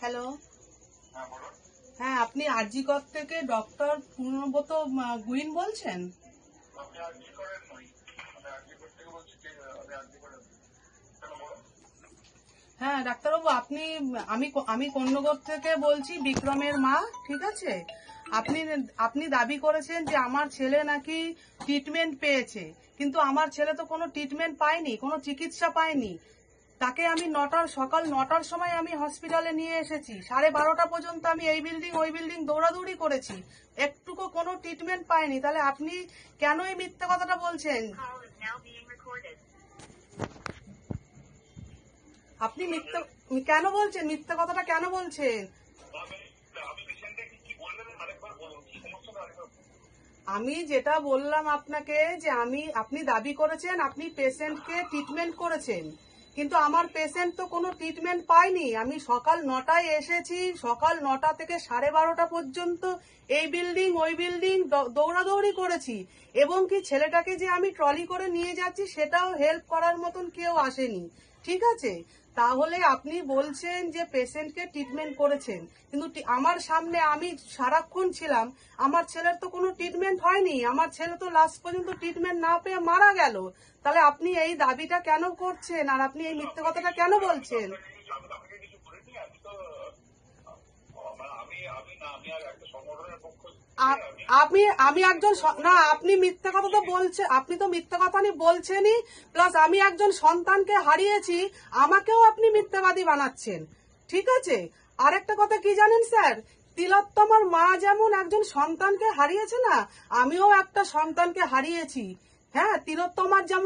Hello হ্যাঁ আপনি আরজিকর থেকে ডক্টর পুনর্বত গুইন বলছেন? হ্যাঁ ডাক্তারবাবু, আপনি, আমি আমি কন্যগর থেকে বলছি, বিক্রমের মা, ঠিক আছে? আপনি আপনি দাবি করেছেন যে আমার ছেলে নাকি ট্রিটমেন্ট পেয়েছে, কিন্তু আমার ছেলে তো কোনো ট্রিটমেন্ট পায়নি, কোনো চিকিৎসা পায়নি। তাকে আমি নটার, সকাল নটার সময় আমি হসপিটালে নিয়ে এসেছি। সাড়ে বারোটা পর্যন্ত আমি এই বিল্ডিং ওই বিল্ডিং দৌড়াদৌড়ি করেছি। একটুকু কোনো ট্রিটমেন্ট পাইনি তাহলে আপনি কেন এই মিথ্যা কথাটা বলছেন? আপনি মিথ্যা কেন বলছেন? মিথ্যা কথাটা কেন বলছেন? আমি যেটা বললাম আপনাকে যে আমি আপনি দাবি করেছেন আপনি পেশেন্টকে ট্রিটমেন্ট করেছেন। কিন্তু আমার পেশেন্ট তো কোনো ট্রিটমেন্ট পায়নি। আমি সকাল নটায় এসেছি সকাল নটা থেকে সাড়ে বারোটা পর্যন্ত এই বিল্ডিং ওই বিল্ডিং দৌড়াদৌড়ি করেছি। এবং কি ছেলেটাকে যে আমি ট্রলি করে নিয়ে যাচ্ছি সেটাও হেল্প করার মতন কেউ আসেনি। ঠিক আছে? তাহলে আপনি বলছেন যে পেশেন্টকে ট্রিটমেন্ট করেছেন। কিন্তু আমার সামনে আমি সারাক্ষণ ছিলাম, আমার ছেলের তো কোনো ট্রিটমেন্ট হয়নি, আমার ছেলে তো লাস্ট পর্যন্ত ট্রিটমেন্ট না পেয়ে মারা গেল। তাহলে আপনি এই দাবিটা কেন করছেন? আর আপনি এই মিথ্যে কথাটা কেন বলছেন? আমি আমি একজন না আপনি মিথ্যা কথা তো বলছে আপনি তো মিথ্যা কথা নি বলছেনই প্লাস আমি একজন সন্তানকে হারিয়েছি আমাকেও আপনি মিথ্যাবাদী বানাচ্ছেন ঠিক আছে? আরেকটা কথা কি জানেন স্যার? তিলোত্তমার মা যেমন একজন সন্তানকে হারিয়েছে না আমিও একটা সন্তানকে হারিয়েছি হ্যাঁ? তিলোত্তমার যেমন